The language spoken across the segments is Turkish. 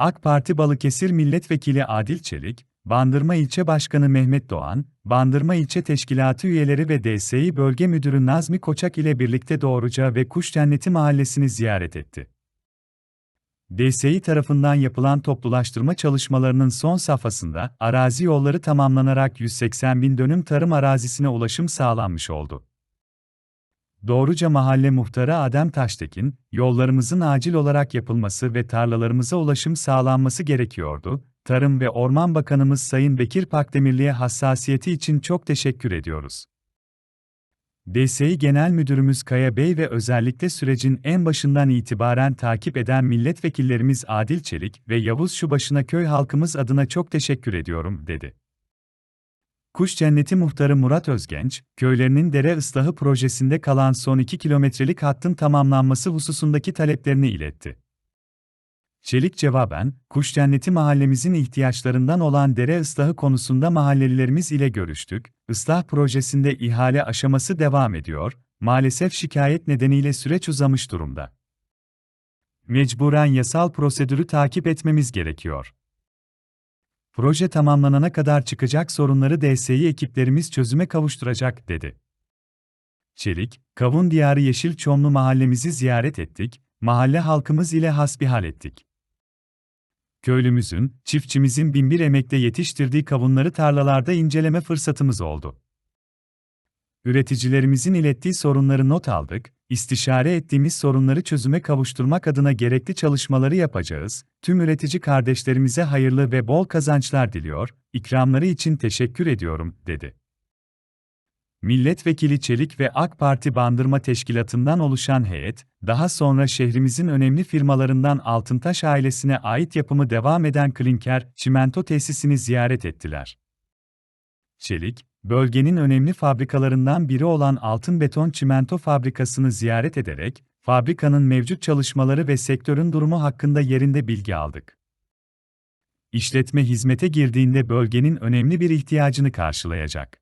AK Parti Balıkesir Milletvekili Adil Çelik, Bandırma İlçe Başkanı Mehmet Doğan, Bandırma İlçe Teşkilatı üyeleri ve DSİ Bölge Müdürü Nazmi Koçak ile birlikte Doğruca ve Kuş Cenneti Mahallesi'ni ziyaret etti. DSİ tarafından yapılan toplulaştırma çalışmalarının son safhasında arazi yolları tamamlanarak 180 bin dönüm tarım arazisine ulaşım sağlanmış oldu. Doğruca Mahalle Muhtarı Adem Taştekin, yollarımızın acil olarak yapılması ve tarlalarımıza ulaşım sağlanması gerekiyordu. Tarım ve Orman Bakanımız Sayın Bekir Pakdemirli'ye hassasiyeti için çok teşekkür ediyoruz. DSİ Genel Müdürümüz Kaya Bey ve özellikle sürecin en başından itibaren takip eden milletvekillerimiz Adil Çelik ve Yavuz Şubaşı'na köy halkımız adına çok teşekkür ediyorum, dedi. Kuş Cenneti Muhtarı Murat Özgenç, köylerinin dere ıslahı projesinde kalan son 2 kilometrelik hattın tamamlanması hususundaki taleplerini iletti. Çelik cevaben, Kuş Cenneti mahallemizin ihtiyaçlarından olan dere ıslahı konusunda mahallelilerimiz ile görüştük, ıslah projesinde ihale aşaması devam ediyor, maalesef şikayet nedeniyle süreç uzamış durumda. Mecburen yasal prosedürü takip etmemiz gerekiyor. Proje tamamlanana kadar çıkacak sorunları DSİ ekiplerimiz çözüme kavuşturacak, dedi. Çelik, Kavun Diyarı Yeşil Çomlu mahallemizi ziyaret ettik, mahalle halkımız ile hasbihal ettik. Köylümüzün, çiftçimizin binbir emekle yetiştirdiği kavunları tarlalarda inceleme fırsatımız oldu. Üreticilerimizin ilettiği sorunları not aldık, istişare ettiğimiz sorunları çözüme kavuşturmak adına gerekli çalışmaları yapacağız. Tüm üretici kardeşlerimize hayırlı ve bol kazançlar diliyor, ikramları için teşekkür ediyorum, dedi. Milletvekili Çelik ve AK Parti Bandırma Teşkilatı'ndan oluşan heyet, daha sonra şehrimizin önemli firmalarından Altıntaş ailesine ait yapımı devam eden klinker, çimento tesisini ziyaret ettiler. Çelik, bölgenin önemli fabrikalarından biri olan Altın Beton Çimento Fabrikası'nı ziyaret ederek, fabrikanın mevcut çalışmaları ve sektörün durumu hakkında yerinde bilgi aldık. İşletme hizmete girdiğinde bölgenin önemli bir ihtiyacını karşılayacak.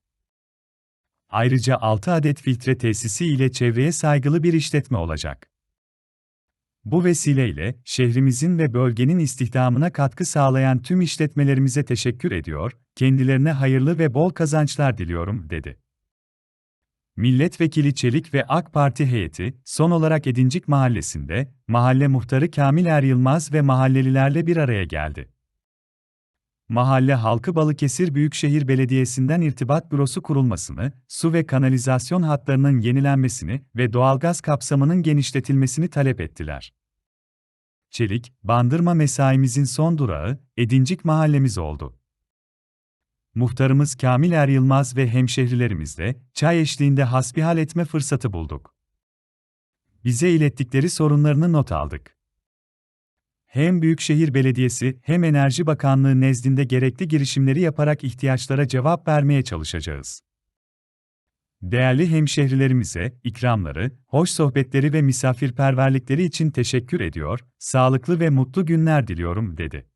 Ayrıca 6 adet filtre tesisi ile çevreye saygılı bir işletme olacak. Bu vesileyle şehrimizin ve bölgenin istihdamına katkı sağlayan tüm işletmelerimize teşekkür ediyor, kendilerine hayırlı ve bol kazançlar diliyorum, dedi. Milletvekili Çelik ve AK Parti heyeti, son olarak Edincik Mahallesi'nde, mahalle muhtarı Kamil Er Yılmaz ve mahallelilerle bir araya geldi. Mahalle halkı Balıkesir Büyükşehir Belediyesi'nden irtibat bürosu kurulmasını, su ve kanalizasyon hatlarının yenilenmesini ve doğalgaz kapsamının genişletilmesini talep ettiler. Çelik, bandırma mesaimizin son durağı, Edincik mahallemiz oldu. Muhtarımız Kamil Er Yılmaz ve hemşehrilerimizle çay eşliğinde hasbihal etme fırsatı bulduk. Bize ilettikleri sorunlarını not aldık hem Büyükşehir Belediyesi hem Enerji Bakanlığı nezdinde gerekli girişimleri yaparak ihtiyaçlara cevap vermeye çalışacağız. Değerli hemşehrilerimize ikramları, hoş sohbetleri ve misafirperverlikleri için teşekkür ediyor, sağlıklı ve mutlu günler diliyorum dedi.